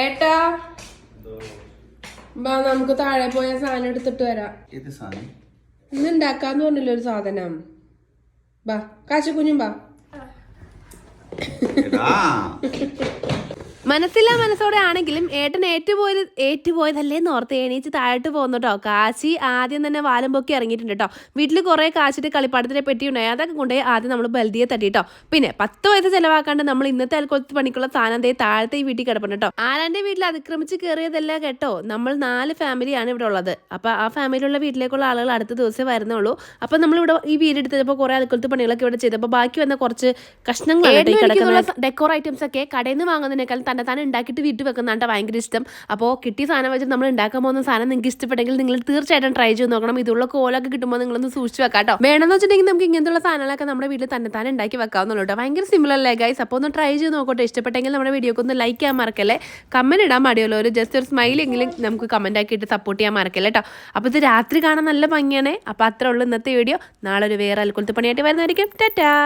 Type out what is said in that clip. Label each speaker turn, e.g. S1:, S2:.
S1: ഏട്ടാ. ബാ നമുക്ക് താഴെ പോയ സാധനം എടുത്തിട്ട് വരാം.
S2: ഏത് സാധനം?
S1: ഇന്ന് ഉണ്ടാക്കാന്ന് പറഞ്ഞില്ല ഒരു സാധനം. ബാ കാശക്കുഞ്ഞും ബാ.
S3: മനസ്സില്ലാ മനസ്സോടെ ആണെങ്കിലും ഏട്ടൻ ഏറ്റുപോയത് ഏറ്റുപോയതല്ലേ എന്ന് ഓർത്ത് എണീച്ച് താഴോട്ട് പോകുന്നു കേട്ടോ. കാശി ആദ്യം തന്നെ വാലും പൊക്കി ഇറങ്ങിയിട്ടുണ്ട് കേട്ടോ. വീട്ടിൽ കുറേ കാശിട്ട് കളിപ്പാടത്തിനെ പെട്ടി ഉണ്ടായി അതൊക്കെ കൊണ്ടുപോയി ആദ്യം നമ്മൾ ബൽദിയെ തട്ടി കേട്ടോ. പിന്നെ പത്ത് പൈസ ചെലവാക്കാണ്ട് നമ്മൾ ഇന്നത്തെ അൽക്കൊലത്ത് പണിക്കുള്ള സാധനം താഴത്തെ ഈ വീട്ടിൽ കിടപ്പുണ്ട് കേട്ടോ. ആരാന്റെ വീട്ടിൽ അതിക്രമിച്ച് കയറിയതല്ല കേട്ടോ. നമ്മൾ നാല് ഫാമിലിയാണ് ഇവിടെ ഉള്ളത്. അപ്പൊ ആ ഫാമിലിയുള്ള വീട്ടിലേക്കുള്ള ആളുകൾ അടുത്ത ദിവസമേ വരുന്നുള്ളൂ. അപ്പൊ നമ്മൾ ഇവിടെ ഈ വീട് എടുത്തപ്പോൾ കുറെ അതുപോലത്തെ പണികളൊക്കെ ഇവിടെ ചെയ്തപ്പോൾ ബാക്കി വന്ന കുറച്ച് കഷ്ണങ്ങളാണ് ഡെക്കോർ ഐറ്റംസ് ഒക്കെ കടയിൽ നിന്ന് വാങ്ങുന്നതിനേക്കാൾ തന്നെ തന്നെ ഉണ്ടാക്കിയിട്ട് വീട്ടിൽ വെക്കുന്നതാണ് ഭയങ്കര ഇഷ്ടം. അപ്പോൾ കിട്ടിയ സാധനം വെച്ചിട്ട് നമ്മൾ ഉണ്ടാക്കാൻ പോകുന്ന സാധനം നിങ്ങൾക്ക് ഇഷ്ടപ്പെട്ടെങ്കിൽ നിങ്ങൾ തീർച്ചയായിട്ടും ട്രൈ ചെയ്ത് നോക്കണം. ഇതുള്ള കോലൊക്കെ കിട്ടുമ്പോൾ നിങ്ങളൊന്ന് സൂക്ഷിച്ച് വെക്കാം കേട്ടോ വേണമെന്ന് വെച്ചിട്ടുണ്ടെങ്കിൽ നമുക്ക് ഇങ്ങനത്തെ സാധനങ്ങളൊക്കെ നമ്മുടെ വീട്ടിൽ തന്നെ താൻ ഉണ്ടാക്കി വെക്കാവുന്നുള്ളൂ ഭയങ്കര സിമ്പിൾ അല്ലേ ഗൈസ് അപ്പോൾ ഒന്ന് ട്രൈ ചെയ്ത് നോക്കട്ടെ. ഇഷ്ടപ്പെട്ടെങ്കിൽ നമ്മുടെ വീഡിയോക്ക് ഒന്ന് ലൈക്ക് ചെയ്യാൻ മറക്കല്ലേ? കമന്റ് ഇടാൻ മടിയല്ലോ. ഒരു ജസ്റ്റ് ഒരു സ്മൈൽ എങ്കിലും നമുക്ക് കമന്റ് ആക്കിയിട്ട് സപ്പോർട്ട് ചെയ്യാൻ മറക്കല്ലേ കേട്ടോ അപ്പോൾ ഇത് രാത്രി കാണാൻ നല്ല ഭംഗിയാണ്. അപ്പോൾ അത്രേ ഉള്ളൂ ഇന്നത്തെ വീഡിയോ നാളെ ഒരു വേറെ അൽക്കുലത്ത് പണിയായിട്ട് വരുന്നതായിരിക്കും. ടാറ്റാ!